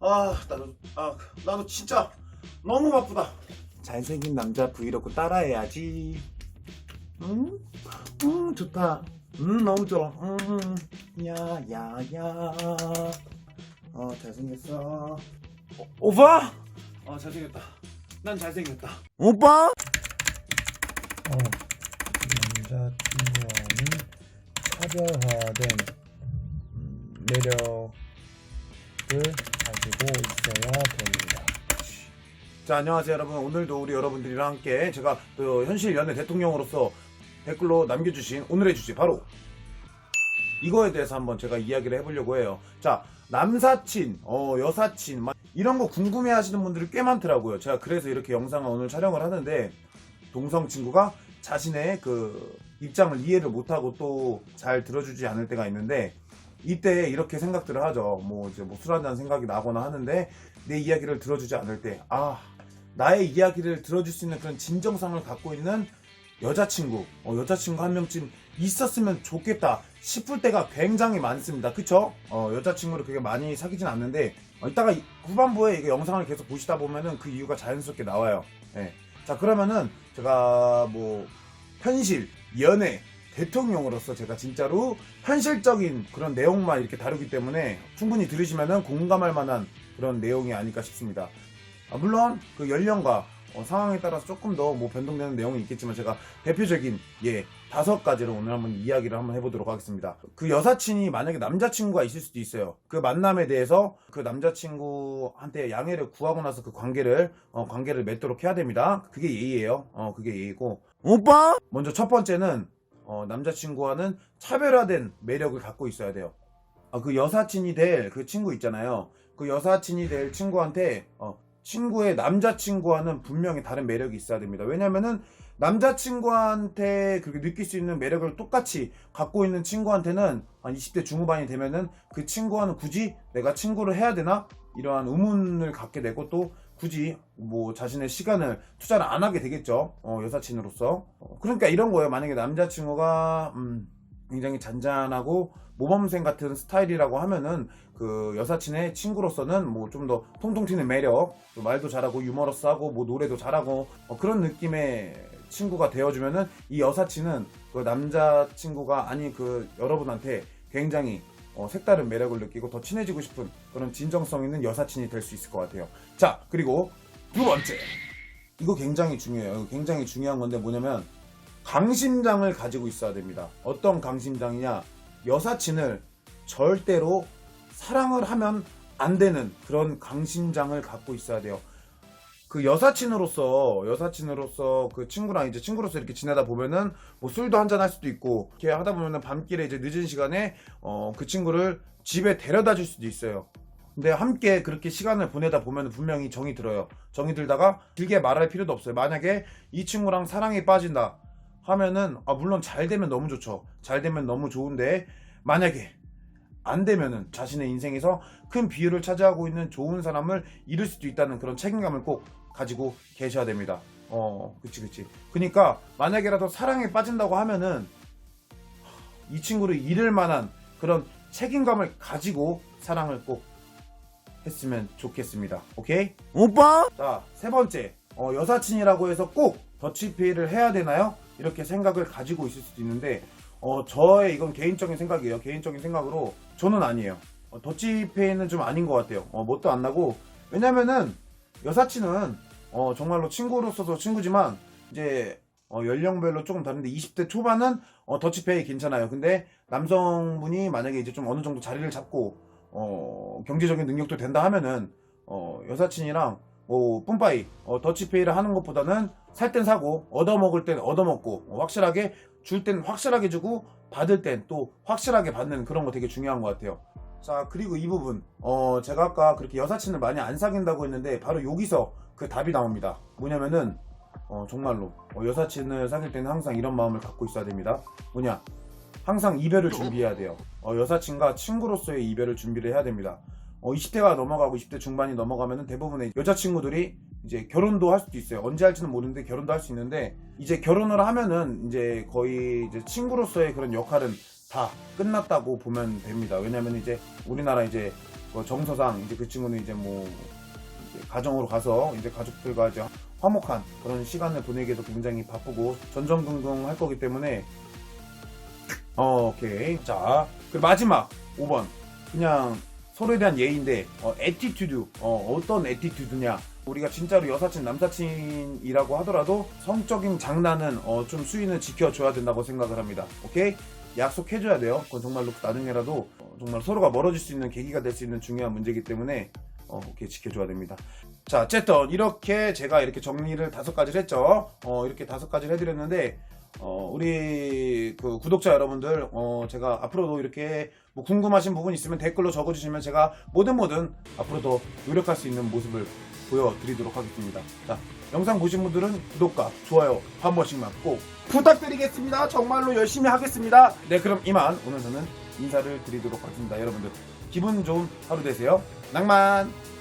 아 나도 아 나도 진짜 너무 바쁘다. 잘생긴 남자 브이로그 따라해야지. 음, 음 좋다. 음 너무 좋아. 음, 야 야 야. 어 잘생겼어. 어, 오빠? 아 잘생겼다. 난 잘생겼다. 오빠? 어, 남자친구와는 차별화된 음, 매력을 가지고 있어야 됩니다. 자 안녕하세요 여러분. 오늘도 우리 여러분들이랑 함께 제가 또 현실 연애 대통령으로서 댓글로 남겨주신 오늘의 주제 바로 이거에 대해서 한번 제가 이야기를 해보려고 해요. 자, 남사친, 어, 여사친, 막 이런 거 궁금해 하시는 분들이 꽤 많더라고요. 제가 그래서 이렇게 영상을 오늘 촬영을 하는데, 동성 친구가 자신의 그 입장을 이해를 못하고 또 잘 들어주지 않을 때가 있는데, 이때 이렇게 생각들을 하죠. 뭐 이제 뭐 술 한잔 생각이 나거나 하는데, 내 이야기를 들어주지 않을 때, 아, 나의 이야기를 들어줄 수 있는 그런 진정성을 갖고 있는 여자친구, 어, 여자친구 한 명쯤 있었으면 좋겠다 싶을 때가 굉장히 많습니다. 그쵸? 어, 여자친구를 그렇게 많이 사귀진 않는데, 어, 이따가 이- 후반부에 이거 영상을 계속 보시다 보면은 그 이유가 자연스럽게 나와요. 예. 자, 그러면은 제가 뭐, 현실, 연애, 대통령으로서 제가 진짜로 현실적인 그런 내용만 이렇게 다루기 때문에 충분히 들으시면은 공감할 만한 그런 내용이 아닐까 싶습니다. 아, 물론 그 연령과 어, 상황에 따라서 조금 더 뭐 변동되는 내용이 있겠지만 제가 대표적인 예 다섯 가지로 오늘 한번 이야기를 한번 해보도록 하겠습니다. 그 여사친이 만약에 남자친구가 있을 수도 있어요. 그 만남에 대해서 그 남자친구한테 양해를 구하고 나서 그 관계를 어, 관계를 맺도록 해야 됩니다. 그게 예의예요. 어 그게 예의고. 오빠? 먼저 첫 번째는 어, 남자친구와는 차별화된 매력을 갖고 있어야 돼요. 아, 그 여사친이 될 그 친구 있잖아요. 그 여사친이 될 친구한테 어, 친구의 남자친구와는 분명히 다른 매력이 있어야 됩니다. 왜냐면은 남자친구한테 그렇게 느낄 수 있는 매력을 똑같이 갖고 있는 친구한테는 한 20대 중후반이 되면은 그 친구와는 굳이 내가 친구를 해야 되나? 이러한 의문을 갖게 되고 또 굳이 뭐 자신의 시간을 투자를 안 하게 되겠죠. 어, 여사친으로서. 어, 그러니까 이런 거예요. 만약에 남자친구가 음, 굉장히 잔잔하고 모범생 같은 스타일이라고 하면은 그 여사친의 친구로서는 뭐 좀 더 통통 튀는 매력, 또 말도 잘하고 유머러스하고 뭐 노래도 잘하고 어, 그런 느낌의 친구가 되어주면은 이 여사친은 그 남자친구가 아닌 그 여러분한테 굉장히 어, 색다른 매력을 느끼고 더 친해지고 싶은 그런 진정성 있는 여사친이 될 수 있을 것 같아요. 자, 그리고 두 번째. 이거 굉장히 중요해요. 굉장히 중요한 건데 뭐냐면 강심장을 가지고 있어야 됩니다. 어떤 강심장이냐? 여사친을 절대로 사랑을 하면 안 되는 그런 강심장을 갖고 있어야 돼요. 그 여사친으로서 여사친으로서 그 친구랑 이제 친구로서 이렇게 지내다 보면은 뭐 술도 한잔 할 수도 있고 이렇게 하다 보면은 밤길에 이제 늦은 시간에 어 그 친구를 집에 데려다 줄 수도 있어요. 근데 함께 그렇게 시간을 보내다 보면 분명히 정이 들어요. 정이 들다가 길게 말할 필요도 없어요. 만약에 이 친구랑 사랑에 빠진다 하면은 아 물론 잘 되면 너무 좋죠. 잘 되면 너무 좋은데 만약에 안 되면은 자신의 인생에서 큰 비율을 차지하고 있는 좋은 사람을 잃을 수도 있다는 그런 책임감을 꼭 가지고 계셔야 됩니다. 어, 그치, 그치. 그니까, 만약에라도 사랑에 빠진다고 하면은, 이 친구를 잃을 만한 그런 책임감을 가지고 사랑을 꼭 했으면 좋겠습니다. 오케이? 오빠? 자, 세 번째. 어, 여사친이라고 해서 꼭 더치페이를 해야 되나요? 이렇게 생각을 가지고 있을 수도 있는데, 어, 저의 이건 개인적인 생각이에요. 개인적인 생각으로 저는 아니에요. 어, 더치페이는 좀 아닌 것 같아요. 어, 뭣도 안 나고. 왜냐면은 여사친은 어, 정말로 친구로서도 친구지만 이제 어, 연령별로 조금 다른데 20대 초반은 어, 더치페이 괜찮아요. 근데 남성분이 만약에 이제 좀 어느 정도 자리를 잡고 어, 경제적인 능력도 된다 하면은 어, 여사친이랑 뭐 뿜빠이 어, 더치페이를 하는 것보다는 살 땐 사고 얻어먹을 땐 얻어먹고 어, 확실하게 줄땐 확실하게 주고 받을 땐 또 확실하게 받는 그런 거 되게 중요한 것 같아요. 자 그리고 이 부분 어 제가 아까 그렇게 여사친을 많이 안 사귄다고 했는데 바로 여기서 그 답이 나옵니다. 뭐냐면은 어 정말로 어, 여사친을 사귈 때는 항상 이런 마음을 갖고 있어야 됩니다. 뭐냐 항상 이별을 준비해야 돼요. 어, 여사친과 친구로서의 이별을 준비를 해야 됩니다. 어, 20대가 넘어가고 20대 중반이 넘어가면은 대부분의 여자친구들이 이제 결혼도 할 수도 있어요. 언제 할지는 모르는데 결혼도 할 수 있는데 이제 결혼을 하면은 이제 거의 이제 친구로서의 그런 역할은 다 끝났다고 보면 됩니다. 왜냐면 이제 우리나라 이제 뭐 정서상 이제 그 친구는 이제 뭐 이제 가정으로 가서 이제 가족들과 이제 화목한 그런 시간을 보내기에도 굉장히 바쁘고 전전긍긍 할 거기 때문에 어, 오케이. 자, 그 마지막 5번. 그냥 서로에 대한 예의인데 어, 에티튜드. 어, 어떤 에티튜드냐? 우리가 진짜로 여사친 남사친이라고 하더라도 성적인 장난은 어, 좀 수위는 지켜줘야 된다고 생각을 합니다. 오케이? 약속해줘야 돼요. 그건 정말로 나중에라도 어, 정말 서로가 멀어질 수 있는 계기가 될 수 있는 중요한 문제이기 때문에 어, 오케이 지켜줘야 됩니다. 자, 어쨌든 이렇게 제가 이렇게 정리를 다섯 가지를 했죠. 어, 이렇게 다섯 가지를 해드렸는데 어, 우리 그 구독자 여러분들, 어, 제가 앞으로도 이렇게 뭐 궁금하신 부분 있으면 댓글로 적어주시면 제가 뭐든 뭐든 앞으로 더 노력할 수 있는 모습을 보여드리도록 하겠습니다. 자, 영상 보신 분들은 구독과 좋아요 한 번씩만 꼭 부탁드리겠습니다. 정말로 열심히 하겠습니다. 네, 그럼 이만 오늘 저는 인사를 드리도록 하겠습니다. 여러분들 기분 좋은 하루 되세요. 낭만!